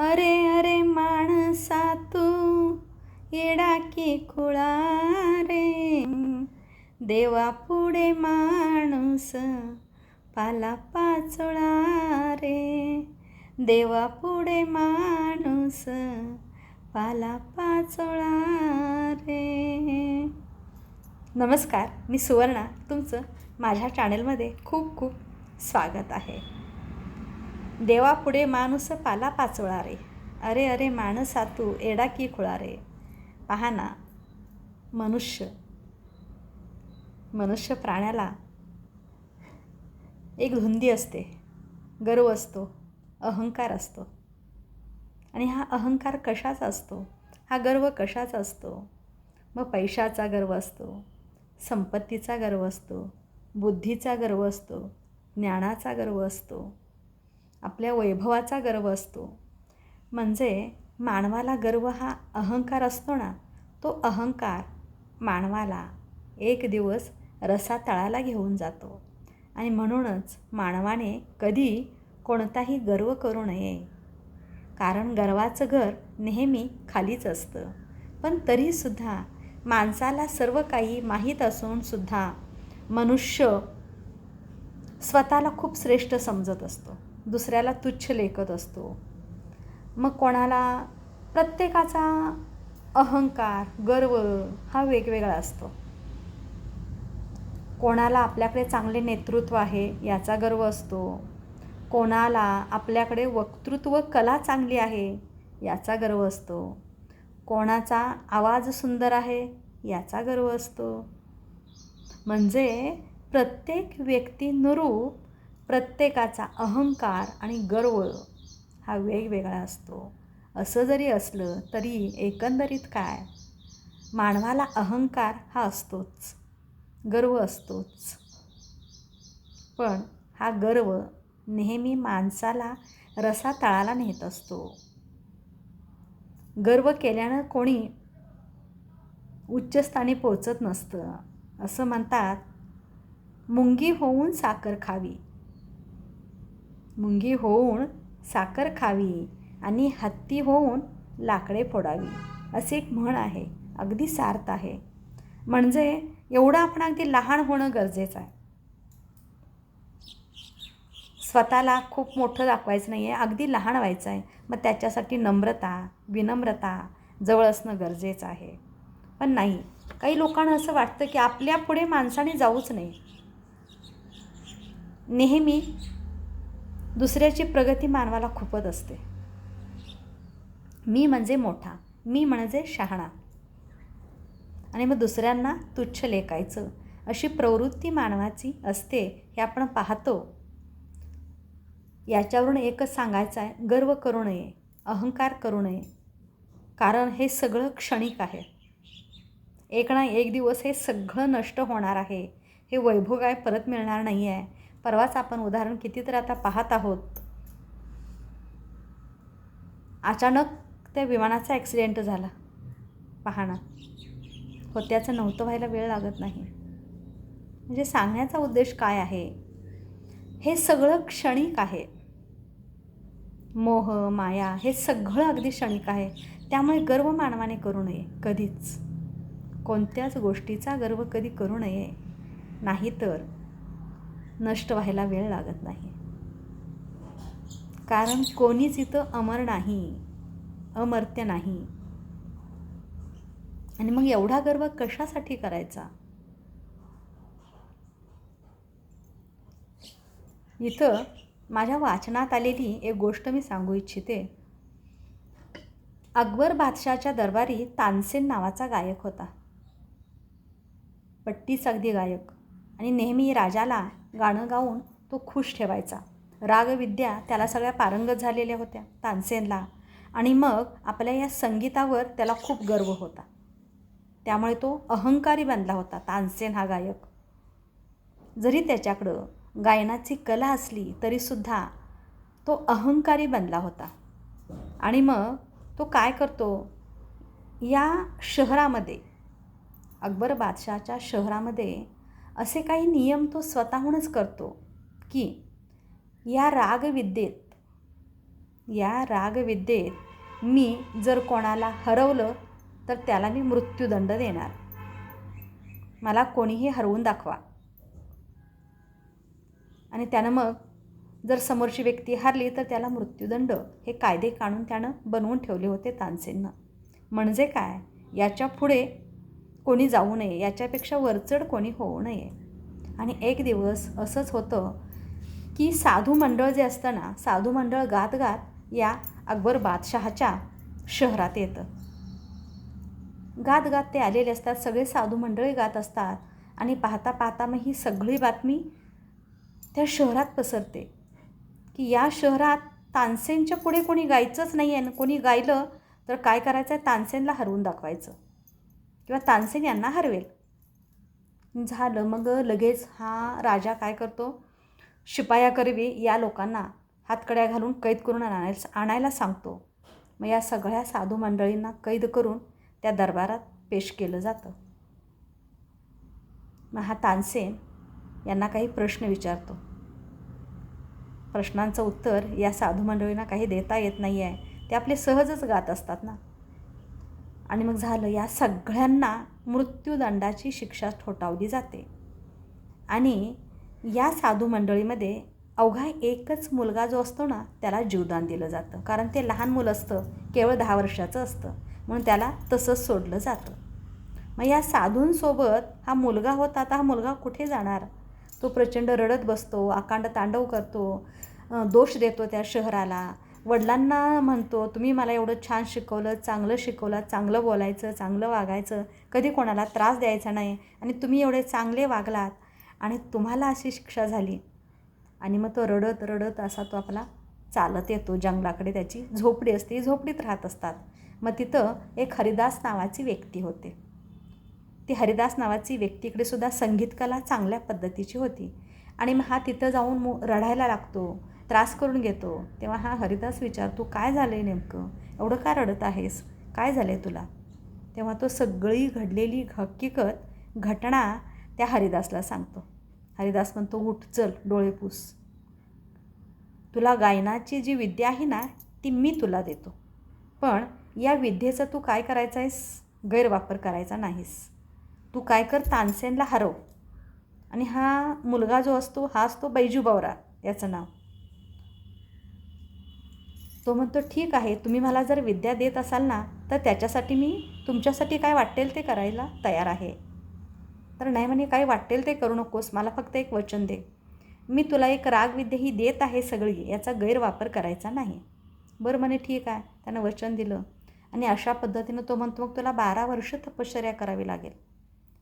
अरे अरे माणसा तू येडा की खुळा रे. देवा पुढे माणूस पाला पाचोळा रे. देवा पुढे माणूस पाला पाचोळा रे. नमस्कार मी सुवर्णा. तुमचं माझ्या चॅनलमध्ये खूप खूप स्वागत आहे. देवापुढे माणूस पाला पाचोळा रे अरे अरे माणसा तू एडा की खुळा रे पहा ना मनुष्य. मनुष्य प्राण्याला एक धुंदी असते. गर्व असतो. अहंकार असतो. आणि हा अहंकार कशाचा असतो? हा गर्व कशाचा असतो? मग पैशाचा गर्व असतो. संपत्तीचा गर्व असतो. बुद्धीचा गर्व असतो. ज्ञानाचा गर्व असतो. आपल्या वैभवाचा गर्व असतो. म्हणजे मानवाला गर्व हा अहंकार असतो ना तो अहंकार मानवाला एक दिवस रसा तळाला घेऊन जातो. आणि म्हणूनच मानवाने कधी कोणताही गर्व करू नये. कारण गर्वाचं घर नेहमी खालीच असतं. पण तरीसुद्धा माणसाला सर्व काही माहीत असूनसुद्धा मनुष्य स्वतःला खूप श्रेष्ठ समजत असतो. दुसऱ्याला तुच्छ लेखत असतो. मग कोणाला? प्रत्येकाचा अहंकार गर्व हा वेगवेगळा असतो. कोणाला आपल्याकडे चांगले नेतृत्व आहे याचा गर्व असतो. कोणाला आपल्याकडे वक्तृत्व कला चांगली आहे याचा गर्व असतो. कोणाचा आवाज सुंदर आहे याचा गर्व असतो. म्हणजे प्रत्येक व्यक्तीनुरूप प्रत्येकाचा अहंकार आणि गर्व हा वेगवेगळा असतो. असं जरी असलं तरी एकंदरीत काय? मानवाला अहंकार हा असतोच. गर्व असतोच. पण हा गर्व नेहमी माणसाला रसा तळाला नेत असतो. गर्व केल्यानं कोणी उच्चस्थानी पोचत नसतं असं म्हणतात मुंगी होऊन साखर खावी. मुंगी होऊन साखर खावी आणि हत्ती होऊन लाकडे फोडावी असे एक म्हण आहे. अगदी सार्थ आहे. म्हणजे एवढं आपण अगदी लहान होणं गरजेचं आहे. स्वतःला खूप मोठं दाखवायचं नाही आहे अगदी लहान व्हायचं आहे. मग त्याच्यासाठी नम्रता विनम्रता जवळ असणं गरजेचं आहे. पण नाही काही लोकांना असं वाटतं की आपल्या पुढे माणसाने जाऊच नाही नेहमी दुसऱ्याची प्रगती मानवाला खूपच असते. मी म्हणजे मोठा मी म्हणजे शहाणा. आणि मग दुसऱ्यांना तुच्छ लेखायचं अशी प्रवृत्ती मानवाची असते हे आपण पाहतो. याच्यावरून एकच सांगायचं आहे गर्व करू नये अहंकार करू नये. कारण हे सगळं क्षणिक आहे. एक ना एक दिवस हे सगळं नष्ट होणार आहे. हे वैभव काय परत मिळणार नाही आहे परवाच आपण उदाहरण किती तर आता पाहत आहोत. अचानक त्या विमानाचा ॲक्सिडेंट झाला. पाहणं होत्याचं नव्हतं व्हायला वेळ लागत नाही. म्हणजे सांगण्याचा उद्देश काय आहे? हे सगळं क्षणिक आहे. मोह माया हे सगळं अगदी क्षणिक आहे. त्यामुळे गर्व मानवाने करू नये कधीच. कोणत्याच गोष्टीचा गर्व कधी करू नये. नाहीतर नष्ट व्हायला वेळ लागत नाही. कारण कोणीच इथं अमर नाही अमर्त्य नाही. आणि मग एवढा गर्व कशासाठी करायचा? इथं माझ्या वाचनात आलेली एक गोष्ट मी सांगू इच्छिते. अकबर बादशाच्या दरबारी तानसेन नावाचा गायक होता. पट्टीच अगदी गायक. आणि नेहमी राजाला गाणं गाऊन तो खुश ठेवायचा. रागविद्या त्याला सगळ्या पारंगत झालेल्या होत्या तानसेनला. आणि मग आपल्या या संगीतावर त्याला खूप गर्व होता. त्यामुळे तो अहंकारी बनला होता तानसेन हा गायक. जरी त्याच्याकडं गायनाची कला असली तरीसुद्धा तो अहंकारी बनला होता. आणि मग तो काय करतो? या शहरामध्ये अकबर बादशाहच्या शहरामध्ये असे काही नियम तो स्वतःहूनच करतो की या रागविद्येत या रागविद्येत मी जर कोणाला हरवलं तर त्याला मी मृत्यूदंड देणार. मला कोणीही हरवून दाखवा. आणि त्यानं मग जर समोरची व्यक्ती हरली तर त्याला मृत्यूदंड हे कायदे काढून त्यानं बनवून ठेवले होते तानसेननं. म्हणजे काय? याच्यापुढे कोणी जाऊ नये याच्यापेक्षा वरचढ कोणी होऊ नये. आणि एक दिवस असंच होतं की साधू मंडळ जे असतं ना साधू मंडळ गात गात या अकबर बादशहाच्या शहरात येतं. गात गात ते आलेले असतात सगळे साधू मंडळी गात असतात आणि पाहता पाहता मग ही सगळी बातमी त्या शहरात पसरते. की या शहरात तानसेनच्या पुढे कोणी गायचंच नाही आहे कोणी गायलं तर काय करायचं आहे तानसेनला हरवून दाखवायचं. किंवा तानसेन यांना हरवेल. झालं मग लगेच हा राजा काय करतो? शिपायाकरवी या लोकांना हातकड्या घालून कैद करून आणायला आणायला सांगतो. मग या सगळ्या साधू मंडळींना कैद करून त्या दरबारात पेश केलं जातं. मग हा तानसेन यांना काही प्रश्न विचारतो. प्रश्नांचं उत्तर या साधू मंडळींना काही देता येत नाही आहे ते आपले सहजच गात असतात ना. आणि मग झालं या सगळ्यांना मृत्यूदंडाची शिक्षा ठोठावली जाते. आणि या साधू मंडळीमध्ये अवघा एकच मुलगा जो असतो ना त्याला जीवदान दिलं जातं. कारण ते लहान मुलं असतं केवळ दहा वर्षाचं असतं. म्हणून त्याला तसंच सोडलं जातं. मग या साधूंसोबत हा मुलगा होता आता हा मुलगा कुठे जाणार? तो प्रचंड रडत बसतो आकांड तांडव करतो दोष देतो त्या शहराला. वडिलांना म्हणतो तुम्ही मला एवढं छान शिकवलं चांगलं शिकवलं चांगलं बोलायचं चांगलं वागायचं कधी कोणाला त्रास द्यायचा नाही आणि तुम्ही एवढे चांगले वागलात आणि तुम्हाला अशी शिक्षा झाली. आणि मग तो रडत रडत असा तो आपला चालत येतो जंगलाकडे त्याची झोपडी असते झोपडीत राहत असतात. मग तिथं एक हरिदास नावाची व्यक्ती होते. ती हरिदास नावाची व्यक्तीकडे सुद्धा संगीतकला चांगल्या पद्धतीची होती. आणि मग हा तिथं जाऊन मो रडायला लागतो. त्रास करून घेतो. तेव्हा हा हरिदास विचारतो काय झालं आहे नेमकं? एवढं का रडत आहेस? काय झालं आहे तुला? तेव्हा तो सगळी घडलेली हकीकत घटना त्या हरिदासला सांगतो. हरिदास म्हणतो उठ चल डोळे पूस. तुला गायनाची जी विद्या आहे ना ती मी तुला देतो. पण या विद्येचा तू काय करायचा आहेस गैरवापर करायचा नाहीस. तू काय कर तानसेनला हरव. आणि हा मुलगा जो असतो हा असतो बैजू बावरा याचं नाव. तो म्हणतो ठीक आहे तुम्ही मला जर विद्या देत असाल ना तर त्याच्यासाठी मी तुमच्यासाठी काय वाटेल ते करायला तयार आहे. तर नाही म्हणे काय वाटेल ते करू नकोस मला फक्त एक वचन दे. मी तुला एक रागविद्या ही देत आहे सगळी याचा गैरवापर करायचा नाही. बरं म्हणे ठीक आहे. त्यानं वचन दिलं. आणि अशा पद्धतीनं तो म्हणतो मग तुला बारा वर्ष तपश्चर्या करावी लागेल.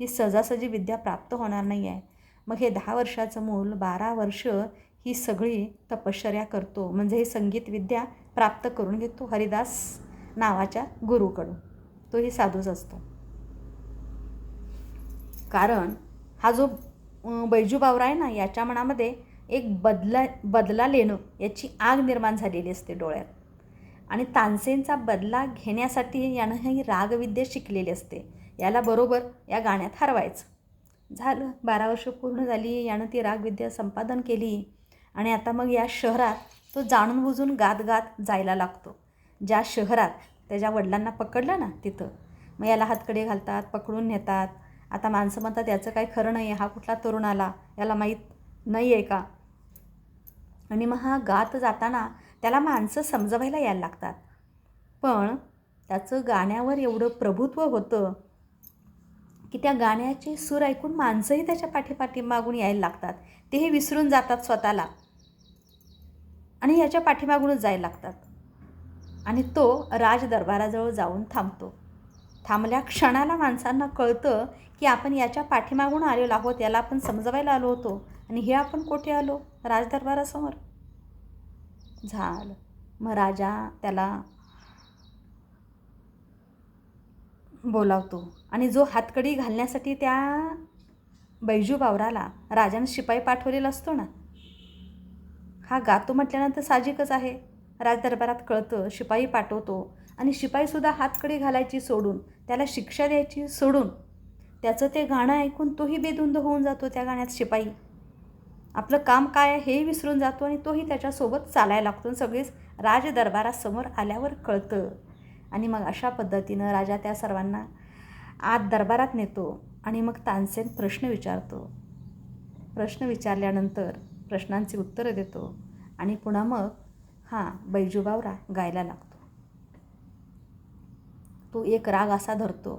ही सहजासहजी विद्या प्राप्त होणार नाही आहे मग हे दहा वर्षाचं मूल बारा वर्ष ही सगळी तपश्चर्या करतो. म्हणजे ही संगीत विद्या प्राप्त करून घेतो हरिदास नावाच्या गुरुकडून. तोही साधूच असतो. कारण हा जो बैजू बावरा आहे ना याच्या मनामध्ये एक बदला बदला लेणं याची आग निर्माण झालेली असते डोळ्यात. आणि तानसेनचा बदला घेण्यासाठी यानं ही रागविद्या शिकलेली असते. याला बरोबर या गाण्यात हरवायचं. झालं. बारा वर्ष पूर्ण झाली यानं ती रागविद्या संपादन केली. आणि आता मग या शहरात तो जाणून बुजून गात गात जायला लागतो. ज्या शहरात त्याच्या वडिलांना पकडलं ना तिथं मग याला हातकडे घालतात पकडून नेतात. आता माणसं म्हणतात याचं काही खरं नाही आहे हा कुठला तरुण आला? याला माहीत नाही आहे का? आणि मग हा गात जाताना त्याला माणसं समजवायला यायला लागतात. पण त्याचं गाण्यावर एवढं प्रभुत्व होतं की त्या गाण्याचे सूर ऐकून माणसंही त्याच्या पाठीपाठी मागून यायला लागतात. तेही विसरून जातात स्वतःला. आणि याच्या पाठीमागूनच जायला लागतात. आणि तो राज दरबाराजवळ जाऊन थांबतो. थांबल्या क्षणाला माणसांना कळतं की आपण याच्या पाठीमागून आलेलो आहोत याला आपण समजवायला आलो होतो. आणि हे आपण कुठे आलो? राजदरबारासमोर. झालं. मग राजा त्याला बोलावतो. आणि जो हातकडी घालण्यासाठी त्या बैजू बावराला राजानं शिपाई पाठवलेला असतो ना हा गातो म्हटल्यानंतर साहजिकच आहे. राजदरबारात कळतं शिपाई पाठवतो आणि शिपाईसुद्धा हातकडी घालायची सोडून त्याला शिक्षा द्यायची सोडून त्याचं ते गाणं ऐकून तोही बेधुंद होऊन जातो त्या गाण्यात शिपाई. आपलं काम काय आहे हेही विसरून जातो आणि तोही त्याच्यासोबत चालायला लागतो आणि सगळीच राजदरबारासमोर आल्यावर कळतं. आणि मग अशा पद्धतीनं राजा त्या सर्वांना आत दरबारात नेतो आणि मग तानसेन प्रश्न विचारतो. प्रश्न विचारल्यानंतर प्रश्नांची उत्तरं देतो आणि पुन्हा मग हा बैजूबावरा गायला लागतो. तो एक राग असा धरतो.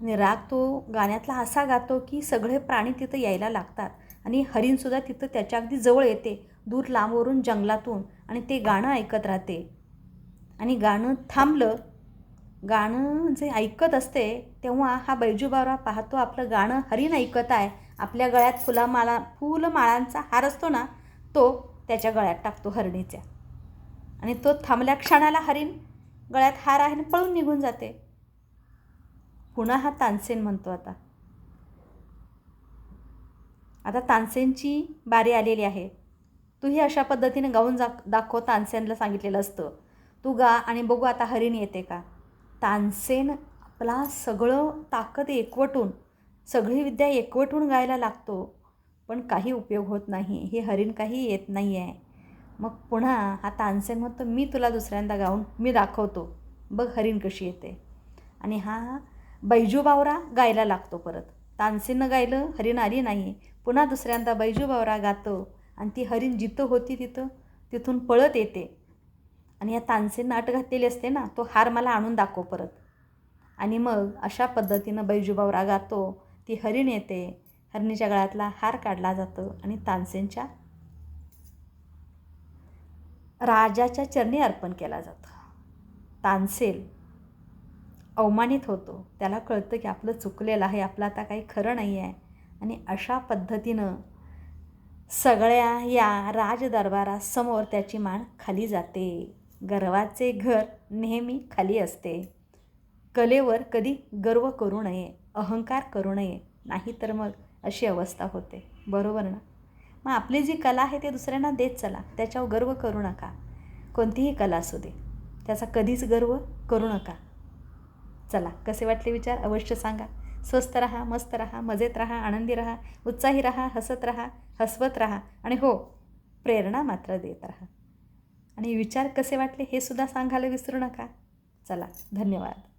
आणि राग तो गाण्यातला असा गातो की सगळे प्राणी तिथं यायला लागतात आणि हरिणसुद्धा तिथं त्याच्या अगदी जवळ येते दूर लांबवरून जंगलातून आणि ते गाणं ऐकत राहते. आणि गाणं थांबलं गाणं जे ऐकत असते तेव्हा हा बैजूबावरा पाहतो आपलं गाणं हरिण ऐकत आहे आपल्या गळ्यात फुलामाळा फुलमाळांचा हार असतो ना तो त्याच्या गळ्यात टाकतो हरणीच्या आणि तो थांबल्या क्षणाला हरिण गळ्यात हार आहे आणि पळून निघून जाते. पुन्हा हा तानसेन म्हणतो आता. आता तानसेनची बारी आलेली आहे. तूही अशा पद्धतीने गाऊन जा दाखव तानसेनला सांगितलेलं असतं. तू गा आणि बघू आता हरिण येते का. तानसेन आपला सगळं ताकद एकवटून सगळी विद्या एकवटून गायला लागतो पण काही उपयोग होत नाही. हे हरिण काही येत नाही आहे मग पुन्हा हा तानसेन म्हणतो मी तुला दुसऱ्यांदा गाऊन मी दाखवतो. बघ हरिण कशी येते. आणि हा बैजूबावरा गायला लागतो परत. तानसेननं गायलं हरिण आली नाही. पुन्हा दुसऱ्यांदा बैजू बावरा गातो आणि ती हरिण जिथं होती तिथं तिथून पळत येते. आणि या तानसेन अट घातलेली असते ना तो हार मला आणून दाखव परत. आणि मग अशा पद्धतीनं बैजूबावरा गातो. ती हरिण येते. हरणीच्या गळ्यातला हार काढला जातो आणि तानसेनच्या राजाच्या चरणी अर्पण केला जातं. तानसेल अवमानित होतो. त्याला कळतं की आपलं चुकलेलं आहे आपलं आता काही खरं नाही आहे. आणि अशा पद्धतीनं सगळ्या या राजदरबारासमोर त्याची मान खाली जाते. गर्वाचे घर नेहमी खाली असते. कलेवर कधी गर्व करू नये. अहंकार करू नये नाही तर मग अशी अवस्था होते. बरोबर ना? मग आपली जी कला आहे ते दुसऱ्यांना देत चला. त्याच्यावर गर्व करू नका. कोणतीही कला असू दे. त्याचा कधीच गर्व करू नका. चला कसे वाटले विचार? अवश्य सांगा. स्वस्त राहा मस्त राहा मजेत राहा आनंदी राहा उत्साही राहा हसत राहा हसवत राहा आणि हो प्रेरणा मात्र देत राहा. आणि विचार कसे वाटले हे सुद्धा सांगायला विसरू नका. चला धन्यवाद.